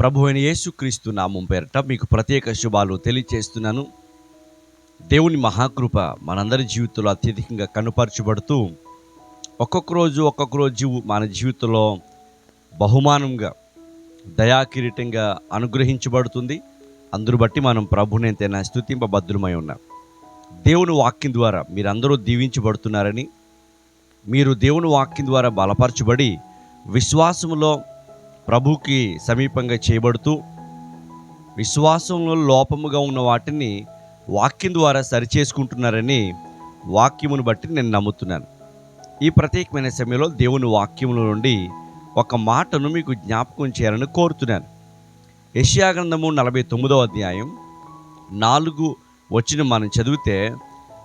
ప్రభు అయిన యేసుక్రీస్తు నామం పేరట మీకు ప్రత్యేక శుభాలు తెలియచేస్తున్నాను. దేవుని మహాకృప మనందరి జీవితంలో అత్యధికంగా కనుపరచబడుతూ ఒక్కొక్క రోజు ఒక్కొక్క రోజు మన జీవితంలో బహుమానంగా దయాకిరీటంగా అనుగ్రహించబడుతుంది. అందరు బట్టి మనం ప్రభునైతేనా స్థుతింపభద్రమై ఉన్నాం. దేవుని వాక్యం ద్వారా మీరందరూ దీవించబడుతున్నారని మీరు దేవుని వాక్యం ద్వారా బలపరచబడి విశ్వాసములో ప్రభుకి సమీపంగా చేయబడుతూ విశ్వాసంలో లోపముగా ఉన్న వాటిని వాక్యం ద్వారా సరిచేసుకుంటున్నారని వాక్యమును బట్టి నేను నమ్ముతున్నాను. ఈ ప్రత్యేకమైన సమయంలో దేవుని వాక్యముల నుండి ఒక మాటను మీకు జ్ఞాపకం చేయాలని కోరుతున్నాను. యెషయా గ్రంథము నలభై తొమ్మిదవ అధ్యాయం నాలుగు వచ్చిన మనం చదివితే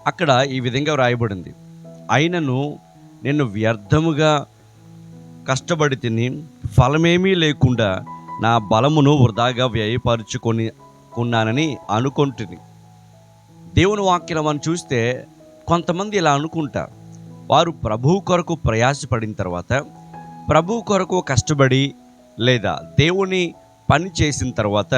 అక్కడ ఈ విధంగా వ్రాయబడింది. అయినను నేను వ్యర్థముగా కష్టపడి తిని ఫలమేమీ లేకుండా నా బలమును వృధాగా వ్యయపరుచుకొని కొన్నానని అనుకుంటుంది దేవుని వాక్యం మనం చూస్తే కొంతమంది ఇలా అనుకుంటారు. వారు ప్రభువు కొరకు ప్రయాసపడిన తర్వాత ప్రభువు కొరకు కష్టపడి లేదా దేవుని పని చేసిన తర్వాత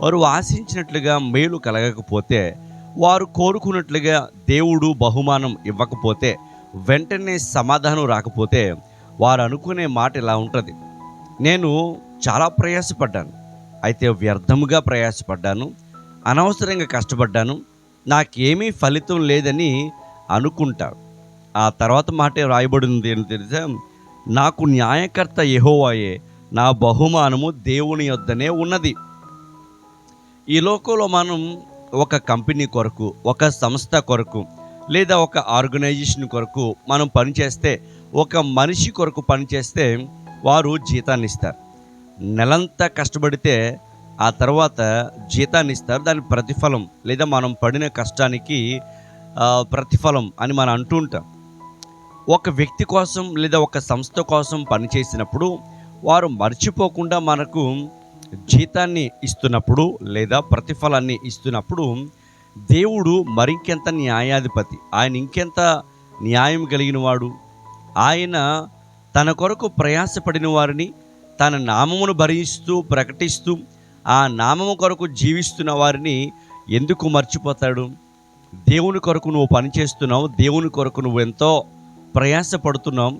వారు ఆశించినట్లుగా మేలు కలగకపోతే వారు కోరుకున్నట్లుగా దేవుడు బహుమానం ఇవ్వకపోతే వెంటనే సమాధానం రాకపోతే వారు అనుకునే మాట ఇలా ఉంటుంది. నేను చాలా ప్రయాసపడ్డాను. అయితే వ్యర్థముగా ప్రయాసపడ్డాను. అనవసరంగా కష్టపడ్డాను. నాకేమీ ఫలితం లేదని అనుకుంటారు ఆ తర్వాత మాటే రాయబడింది ఏంటి తెలిసా? నాకు న్యాయకర్త ఎహోవాయే నా బహుమానము దేవుని యొద్దనే ఉన్నది. ఈ లోకంలో మనం ఒక కంపెనీ కొరకు ఒక సంస్థ కొరకు లేదా ఒక ఆర్గనైజేషన్ కొరకు మనం పనిచేస్తే ఒక మనిషి కొరకు పనిచేస్తే వారు జీతాన్ని ఇస్తారు. నెలంతా కష్టపడితే ఆ తర్వాత జీతాన్ని ఇస్తారు. దాని ప్రతిఫలం లేదా మనం పడిన కష్టానికి ప్రతిఫలం అని మనం అంటూ ఉంటాం. ఒక వ్యక్తి కోసం లేదా ఒక సంస్థ కోసం పనిచేసినప్పుడు వారు మర్చిపోకుండా మనకు జీతాన్ని ఇస్తున్నప్పుడు లేదా ప్రతిఫలాన్ని ఇస్తున్నప్పుడు దేవుడు మరింకెంత న్యాయాధిపతి ఆయన ఇంకెంత న్యాయం కలిగిన వాడు ఆయన తన కొరకు ప్రయాసపడిన వారిని తన నామమును భరిస్తూ ప్రకటిస్తూ ఆ నామము కొరకు జీవిస్తున్న వారిని ఎందుకు మర్చిపోతాడు? దేవుని కొరకు నువ్వు పనిచేస్తున్నావు దేవుని కొరకు నువ్వు ఎంతో ప్రయాసపడుతున్నావు.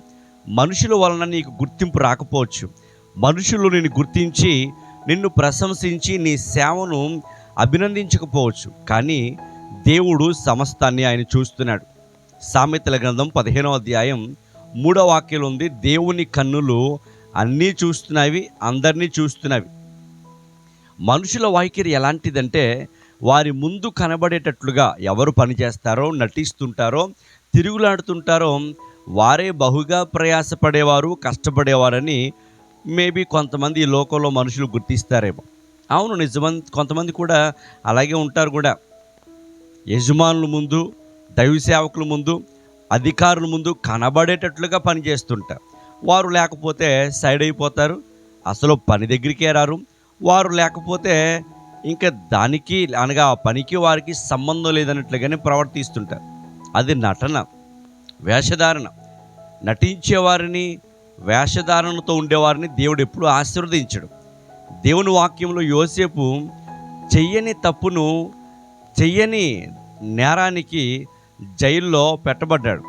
మనుషుల వలన నీకు గుర్తింపు రాకపోవచ్చు. మనుషులు నిన్ను గుర్తించి నిన్ను ప్రశంసించి నీ సేవను అభినందించకపోవచ్చు. కానీ దేవుడు సమస్తాన్ని ఆయన చూస్తున్నాడు. సామెతల గ్రంథం పదిహేనవ అధ్యాయం మూడో వాక్యం ఉంది దేవుని కన్నులు అన్నీ చూస్తున్నవి అందరినీ చూస్తున్నవి. మనుషుల వైఖరి ఎలాంటిదంటే వారి ముందు కనబడేటట్లుగా ఎవరు పనిచేస్తారో నటిస్తుంటారో తిరుగులాడుతుంటారో వారే బహుగా ప్రయాసపడేవారు కష్టపడేవారని మేబీ కొంతమంది ఈ లోకంలో మనుషులు గుర్తిస్తారేమో. అవును నిజమం కొంతమంది కూడా అలాగే ఉంటారు కూడా. యజమానుల ముందు దైవ సేవకుల ముందు అధికారుల ముందు కనబడేటట్లుగా పనిచేస్తుంటారు. వారు లేకపోతే సైడ్ అయిపోతారు. అసలు పని దగ్గరికే రారు. వారు లేకపోతే ఇంకా దానికి అనగా పనికి వారికి సంబంధం లేదన్నట్లుగానే ప్రవర్తిస్తుంటారు. అది నటన వేషధారణ. నటించేవారిని వేషధారణతో ఉండేవారిని దేవుడు ఎప్పుడూ ఆశీర్వదించడు. దేవుని వాక్యంలో యోసేపు చెయ్యని తప్పును చెయ్యని నేరానికి జైల్లో పెట్టబడ్డాడు.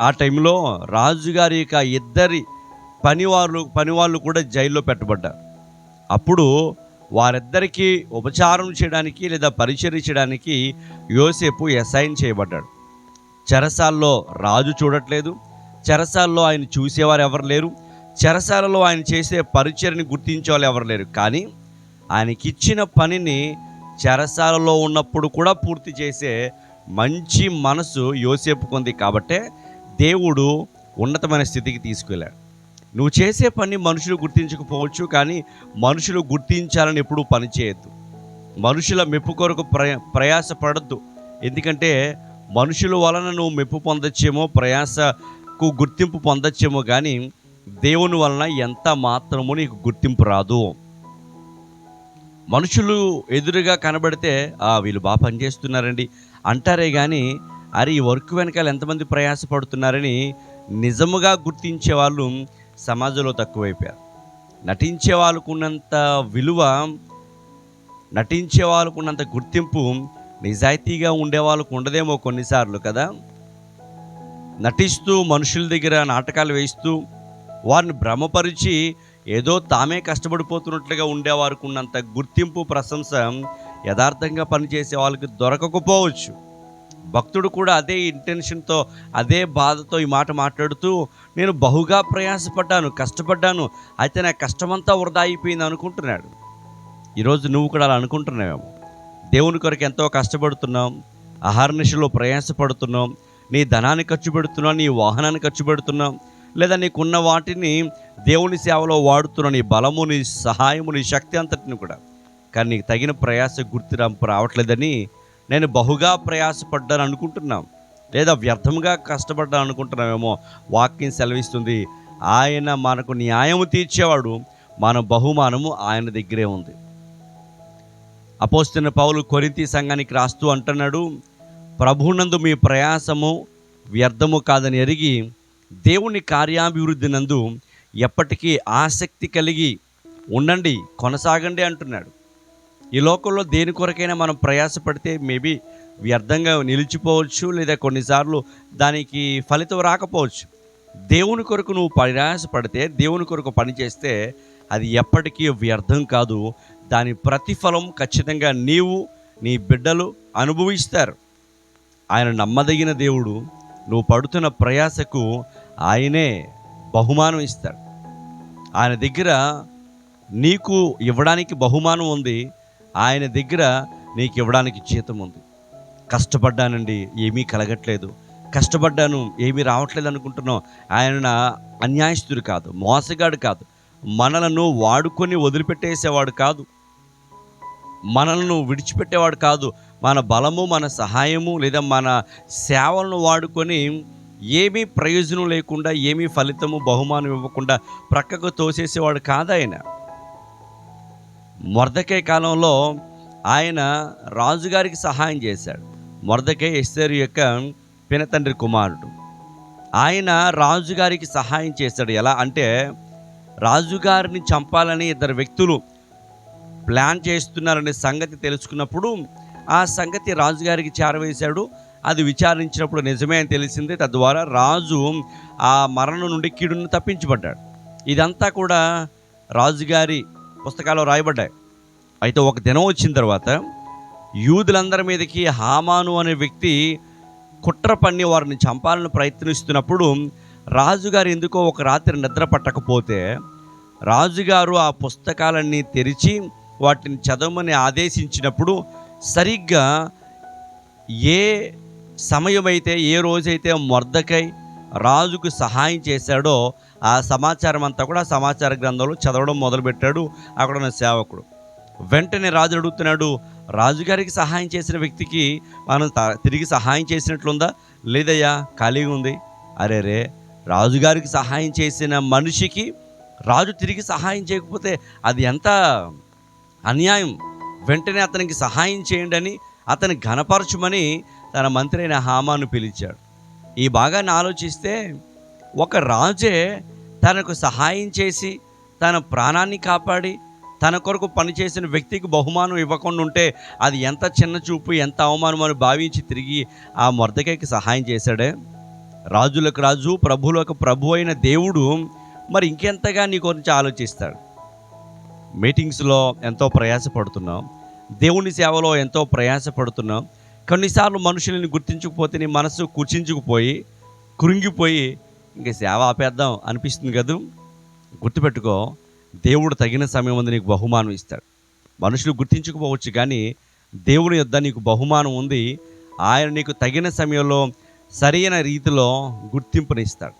ఆ టైంలో రాజుగారి యొక్క ఇద్దరి పనివాళ్ళు పనివాళ్ళు కూడా జైల్లో పెట్టబడ్డారు. అప్పుడు వారిద్దరికీ ఉపచారం చేయడానికి లేదా పరిచర్య చేయడానికి యోసేపు అసైన్ చేయబడ్డాడు. చెరసాల్లో రాజు చూడట్లేదు. చెరసాల్లో ఆయన చూసేవారు ఎవరు లేరు. చెరసాలలో ఆయన చేసే పరిచర్ని గుర్తించే వాళ్ళు ఎవరు లేరు. కానీ ఆయనకిచ్చిన పనిని చెరసాలలో ఉన్నప్పుడు కూడా పూర్తి చేసే మంచి మనసు యోసేపు కొంది కాబట్టే దేవుడు ఉన్నతమైన స్థితికి తీసుకెళ్ళాడు. నువ్వు చేసే పని మనుషులు గుర్తించకపోవచ్చు కానీ మనుషులు గుర్తించాలని ఎప్పుడూ పని చేయొద్దు. మనుషుల మెప్పు కొరకు ప్రయా ప్రయాసపడద్దు. ఎందుకంటే మనుషుల వలన నువ్వు మెప్పు పొందొచ్చేమో ప్రయాసకు గుర్తింపు పొందొచ్చేమో కానీ దేవుని వలన ఎంత మాత్రము నీకు గుర్తింపు రాదు. మనుషులు ఎదురుగా కనబడితే "ఆ, వీళ్ళు బాగా పనిచేస్తున్నారండి. అంటారే కానీ అరే ఈ వర్క్ వెనకాల ఎంతమంది ప్రయాసపడుతున్నారని నిజముగా గుర్తించే వాళ్ళు సమాజంలో తక్కువైపోయారు. నటించే వాళ్ళకు ఉన్నంత విలువ నటించే వాళ్ళకు ఉన్నంత గుర్తింపు నిజాయితీగా ఉండే వాళ్ళకు ఉండదేమో కొన్నిసార్లు కదా. నటిస్తూ మనుషుల దగ్గర నాటకాలు వేస్తూ వారిని భ్రమపరిచి ఏదో తామే కష్టపడిపోతున్నట్లుగా ఉండేవారికి ఉన్నంత గుర్తింపు ప్రశంస యథార్థంగా పనిచేసే వాళ్ళకి దొరకకపోవచ్చు. భక్తుడు కూడా అదే ఇంటెన్షన్తో అదే బాధతో ఈ మాట మాట్లాడుతూ నేను బహుగా ప్రయాసపడ్డాను కష్టపడ్డాను అయితే నా కష్టమంతా వృధా అయిపోయింది అనుకుంటున్నాడు. ఈరోజు నువ్వు కూడా అలా అనుకుంటున్నావేమో. దేవుని కొరకు ఎంతో కష్టపడుతున్నాం అహర్నిశలో ప్రయాసపడుతున్నాం నీ ధనాన్ని ఖర్చు పెడుతున్నావు నీ వాహనాన్ని ఖర్చు పెడుతున్నాం లేదా నీకున్న వాటిని దేవుని సేవలో వాడుతున్న నీ బలము నీ సహాయము నీ శక్తి అంతటిని కూడా. కానీ నీకు తగిన ప్రయాస గుర్తింపు రావట్లేదని నేను బహుగా ప్రయాసపడ్డాను అనుకుంటున్నాం. లేదా వ్యర్థంగా కష్టపడ్డాను అనుకుంటున్నామేమో. వాక్యం సెలవిస్తుంది. ఆయన మనకు న్యాయము తీర్చేవాడు. మన బహుమానము ఆయన దగ్గరే ఉంది. అపోస్తున్న పౌలు కొరింతి సంఘానికి రాస్తూ అంటున్నాడు ప్రభునందు మీ ప్రయాసము వ్యర్థము కాదని ఎరిగి దేవుని కార్యాభివృద్ధి నందు ఎప్పటికీ ఆసక్తి కలిగి ఉండండి కొనసాగండి అంటున్నాడు. ఈ లోకంలో దేని కొరకైనా మనం ప్రయాసపడితే మేబీ వ్యర్థంగా నిలిచిపోవచ్చు లేదా కొన్నిసార్లు దానికి ఫలితం రాకపోవచ్చు. దేవుని కొరకు నువ్వు ప్రయాసపడితే దేవుని కొరకు పనిచేస్తే అది ఎప్పటికీ వ్యర్థం కాదు. దాని ప్రతిఫలం ఖచ్చితంగా నీవు నీ బిడ్డలు అనుభవిస్తారు. ఆయన నమ్మదగిన దేవుడు నువ్వు పడుతున్న ప్రయాసకు ఆయనే బహుమానం ఇస్తాడు ఆయన దగ్గర నీకు ఇవ్వడానికి బహుమానం ఉంది. ఆయన దగ్గర నీకు ఇవ్వడానికి జీతం ఉంది. కష్టపడ్డానండి ఏమీ కలగట్లేదు. కష్టపడ్డాను ఏమీ రావట్లేదు అనుకుంటున్నాం ఆయన అన్యాయస్తుడు కాదు మోసగాడు కాదు. మనలను వాడుకొని వదిలిపెట్టేసేవాడు కాదు. మనలను విడిచిపెట్టేవాడు కాదు. మన బలము మన సహాయము లేదా మన సేవలను వాడుకొని ఏమీ ప్రయోజనం లేకుండా ఏమీ ఫలితము బహుమానం ఇవ్వకుండా ప్రక్కకు తోసేసేవాడు కాదు ఆయన. మొరదకే కాలంలో ఆయన రాజుగారికి సహాయం చేశాడు. మొరదకే ఎస్సేరు యొక్క పినతండ్రి కుమారుడు. ఆయన రాజుగారికి సహాయం చేశాడు. ఎలా అంటే రాజుగారిని చంపాలని ఇద్దరు వ్యక్తులు ప్లాన్ చేస్తున్నారనే సంగతి తెలుసుకున్నప్పుడు ఆ సంగతి రాజుగారికి చేరవేశాడు. అది విచారించినప్పుడు నిజమే అని తెలిసింది. తద్వారా రాజు ఆ మరణం నుండి కీడును తప్పించబడ్డాడు. ఇదంతా కూడా రాజుగారి పుస్తకాల్లో రాయబడ్డాయి. అయితే ఒక దినం వచ్చిన తర్వాత యూదులందరి మీదకి హామాను అనే వ్యక్తి కుట్ర పన్ని వారిని చంపాలని ప్రయత్నిస్తున్నప్పుడు రాజుగారు ఎందుకో ఒక రాత్రి నిద్ర పట్టకపోతే రాజుగారు ఆ పుస్తకాలన్నీ తెరిచి వాటిని చదవమని ఆదేశించినప్పుడు సరిగ్గా ఏ సమయమైతే ఏ రోజైతే మొర్దకై రాజుకు సహాయం చేశాడో ఆ సమాచారం అంతా కూడా సమాచార గ్రంథంలో చదవడం మొదలుపెట్టాడు అక్కడ ఉన్న సేవకుడు. వెంటనే రాజు అడుగుతున్నాడు రాజుగారికి సహాయం చేసిన వ్యక్తికి మనం తిరిగి సహాయం చేసినట్లుందా? లేదయ్యా ఖాళీగా ఉంది. అరే రే రాజుగారికి సహాయం చేసిన మనిషికి రాజు తిరిగి సహాయం చేయకపోతే అది ఎంత అన్యాయం? వెంటనే అతనికి సహాయం చేయండి అని అతని ఘనపరచుమని తన మంత్రి అయిన హామాను పిలిచాడు. ఈ భాగాన్ని ఆలోచిస్తే ఒక రాజే తనకు సహాయం చేసి తన ప్రాణాన్ని కాపాడి తన కొరకు పనిచేసిన వ్యక్తికి బహుమానం ఇవ్వకుండా ఉంటే అది ఎంత చిన్న చూపు ఎంత అవమానం అని భావించి తిరిగి ఆ మొరదకాయకి సహాయం చేశాడే? రాజులకు రాజు ప్రభువులకు ప్రభు అయిన దేవుడు మరి ఇంకెంతగా నీ గురించి ఆలోచిస్తాడు? మీటింగ్స్లో ఎంతో ప్రయాసపడుతున్నాం. దేవుని సేవలో ఎంతో ప్రయాసపడుతున్నాం. కొన్నిసార్లు మనుషుల్ని గుర్తించకపోతే నీ మనసు కూర్చించుకుపోయి కృంగిపోయి ఇంక సేవ ఆపేద్దాం అనిపిస్తుంది కదా? గుర్తుపెట్టుకో దేవుడు తగిన సమయం ఉంది నీకు బహుమానం ఇస్తాడు. మనుషులు గుర్తించకపోవచ్చు కానీ దేవుని యొద్ద నీకు బహుమానం ఉంది. ఆయన నీకు తగిన సమయంలో సరైన రీతిలో గుర్తింపునిస్తాడు.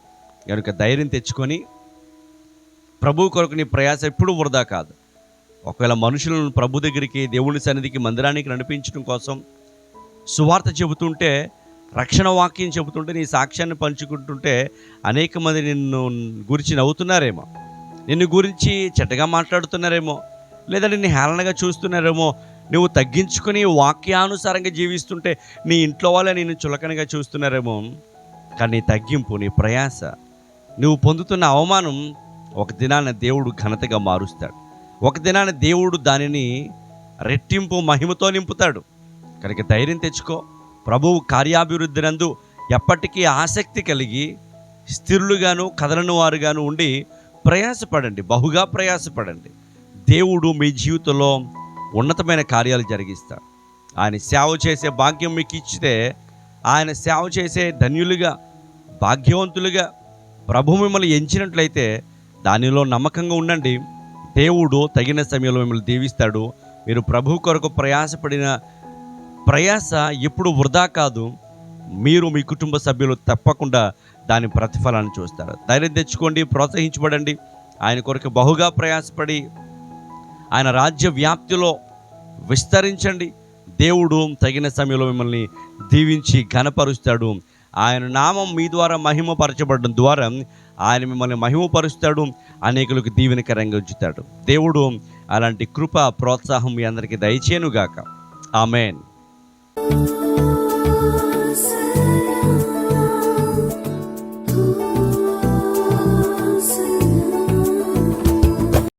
కనుక ధైర్యం తెచ్చుకొని ప్రభు కొరకు నీ ప్రయాస ఎప్పుడూ వృధా కాదు. ఒకవేళ మనుషులను ప్రభు దగ్గరికి దేవుని సన్నిధికి మందిరానికి నడిపించడం కోసం సువార్త చెబుతుంటే రక్షణ వాక్యం చెబుతుంటే నీ సాక్ష్యాన్ని పంచుకుంటుంటే అనేక మంది నిన్ను గురించి నవ్వుతున్నారేమో. నిన్ను గురించి చెడ్డగా మాట్లాడుతున్నారేమో లేదా నిన్ను హేళనగా చూస్తున్నారేమో. నువ్వు తగ్గించుకుని వాక్యానుసారంగా జీవిస్తుంటే నీ ఇంట్లో వాళ్ళే నిన్ను చులకనగా చూస్తున్నారేమో. కానీ నీ తగ్గింపు నీ ప్రయాస నువ్వు పొందుతున్న అవమానం ఒక దినాన దేవుడు ఘనతగా మారుస్తాడు. ఒక దినాన దేవుడు దానిని రెట్టింపు మహిమతో నింపుతాడు. కనుక ధైర్యం తెచ్చుకో. ప్రభువు కార్యాభివృద్ధి నందు ఎప్పటికీ ఆసక్తి కలిగి స్థిరులుగాను కదలని వారుగాను ఉండి ప్రయాసపడండి. బహుగా ప్రయాసపడండి. దేవుడు మీ జీవితంలో ఉన్నతమైన కార్యాలు జరిగిస్తాడు. ఆయన సేవ చేసే భాగ్యం మీకు ఇచ్చితే ఆయన సేవ చేసే ధన్యులుగా భాగ్యవంతులుగా ప్రభు మిమ్మల్ని ఎంచినట్లయితే దానిలో నమ్మకంగా ఉండండి. దేవుడు తగిన సమయంలో మిమ్మల్ని దీవిస్తాడు. మీరు ప్రభు కొరకు ప్రయాసపడిన ప్రయాస ఎప్పుడు వృధా కాదు. మీరు మీ కుటుంబ సభ్యులు తప్పకుండా దాని ప్రతిఫలాన్ని చూస్తారు. ధైర్యం తెచ్చుకోండి ప్రోత్సహించబడండి. ఆయన కొరకు బహుగా ప్రయాసపడి ఆయన రాజ్య వ్యాప్తిలో విస్తరించండి. దేవుడు తగిన సమయంలో మిమ్మల్ని దీవించి ఘనపరుస్తాడు. ఆయన నామం మీ ద్వారా మహిమపరచబడడం ద్వారా ఆయన మిమ్మల్ని మహిమపరుస్తాడు. అనేకులకు దీవెనకరంగా ఉంచుతాడు. దేవుడు అలాంటి కృప ప్రోత్సాహం మీ అందరికీ దయచేనుగాక ఆమెన్. you.